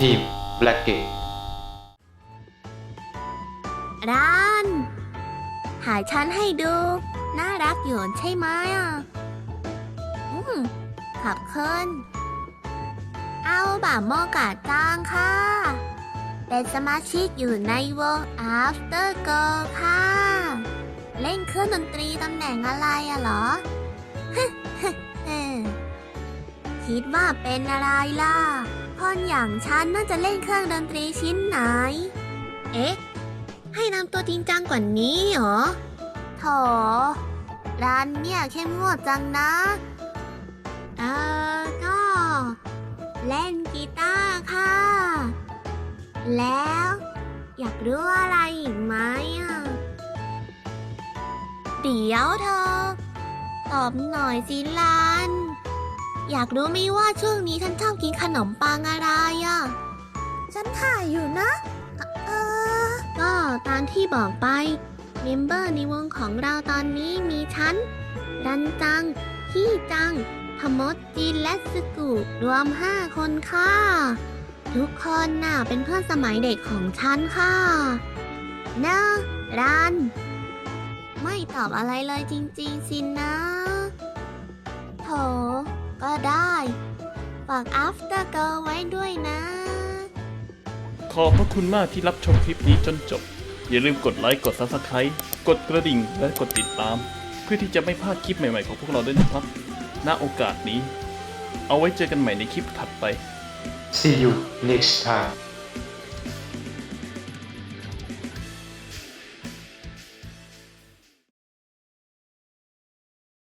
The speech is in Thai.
ทีมแบล็กเกตร้าน หายฉันให้ดู น่ารักอยู่ใช่ไหมอะ อืมขอบเคุณเอาบะโมกะจางค่ะ เป็นสมาชิกอยู่ในวง After Go ค่ะ เล่นเครื่องดนตรีตำแหน่งอะไรอะเหรอ คิดว่าเป็นอะไรล่ะคนอย่างฉันน่าจะเล่นเครื่องดนตรีชิ้นไหน เอ๊ะ ให้นำตัวจริงจังกว่านี้เหรอโถร้านเนี่ยเข้มงวดจังนะ เออก็ เล่นกีตาร์ค่ะ แล้ว อยากรู้อะไรอีกไหมอะ เดี๋ยวเธอ ตอบหน่อยสิลาน อยากรู้ไหมว่าช่วงนี้ฉันชอบกินขนมปังอะไรอะ ฉันถ่ายอยู่นะ เออ ก็ตามที่บอกไป เมมเบอร์ในวงของเราตอนนี้มีฉัน รันจัง พี่จังพมดจีนและสกุรวม5คนค่ะ ทุกคนน่ะเป็นเพื่อนสมัยเด็กของฉันค่ะเนอะรัน ไม่ตอบอะไรเลยจริง ๆ สินะโถ ก็ได้ ฝาก after girl ไว้ด้วยนะ ขอบพระคุณมากที่รับชมคลิปนี้จนจบ อย่าลืมกดไลค์กด Subscribe กดกระดิ่งและกดติดตาม เพื่อที่จะไม่พลาดคลิปใหม่ๆของพวกเราด้วยนะครับ ณ โอกาสนี้ เอาไว้เจอกันใหม่ในคลิปถัดไป See you next time